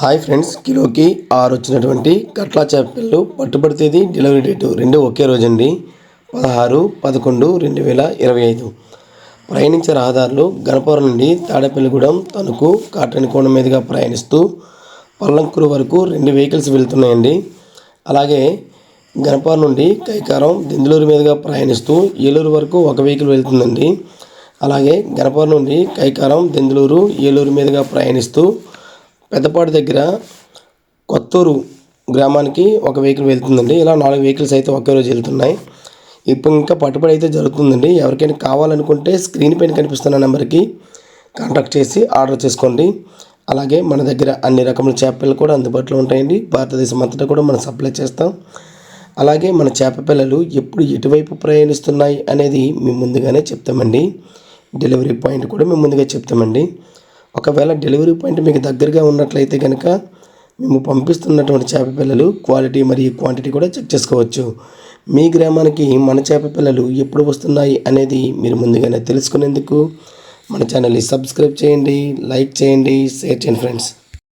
Hi friends కిలోకి ఆరు వచ్చినటువంటి కట్లా చేపలు పట్టుబడితేది డెలివరీ డేటు రెండు ఒకే రోజండి. పదహారు పదకొండు రెండు వేల ఇరవై ఐదు. ప్రయాణించే రహదారులు గణపవరం నుండి తాడేపల్లిగూడెం తణుకు కాటనికోణ మీదుగా ప్రయాణిస్తూ పల్లంకూరు వరకు రెండు వెహికల్స్ వెళ్తున్నాయండి. అలాగే గణపవరం నుండి కైకారం దిందులూరు మీదుగా ప్రయాణిస్తూ ఏలూరు వరకు ఒక వెహికల్ వెళ్తుందండి. అలాగే గణపవరం నుండి కైకారం దెందులూరు ఏలూరు మీదుగా ప్రయాణిస్తూ పెద్దపాడు దగ్గర కొత్తూరు గ్రామానికి ఒక వెహికల్ వెళ్తుందండి. ఇలా నాలుగు వెహికల్స్ అయితే ఒకే రోజు వెళ్తున్నాయి. ఇప్పుడు ఇంకా పట్టుబడి అయితే జరుగుతుందండి. ఎవరికైనా కావాలనుకుంటే స్క్రీన్ పైన కనిపిస్తున్న నెంబర్కి కాంటాక్ట్ చేసి ఆర్డర్ చేసుకోండి. అలాగే మన దగ్గర అన్ని రకముల చేపలు కూడా అందుబాటులో ఉంటాయండి. భారతదేశం అంతటా కూడా మనం సప్లై చేస్తాం. అలాగే మన చేప పిల్లలు ఎప్పుడు ఎటువైపు ప్రయాణిస్తున్నాయి అనేది మేము ముందుగానే చెప్తామండి. డెలివరీ పాయింట్ కూడా మేము ముందుగా చెప్తామండి. ఒకవేళ డెలివరీ పాయింట్ మీకు దగ్గరగా ఉన్నట్లయితే కనుక మేము పంపిస్తున్నటువంటి చేప పిల్లలు క్వాలిటీ మరియు క్వాంటిటీ కూడా చెక్ చేసుకోవచ్చు. మీ గ్రామానికి మన చేప పిల్లలు ఎప్పుడు వస్తున్నాయి అనేది మీరు ముందుగానే తెలుసుకునేందుకు మన ఛానల్ని సబ్స్క్రైబ్ చేయండి లైక్ చేయండి షేర్ చేయండి ఫ్రెండ్స్.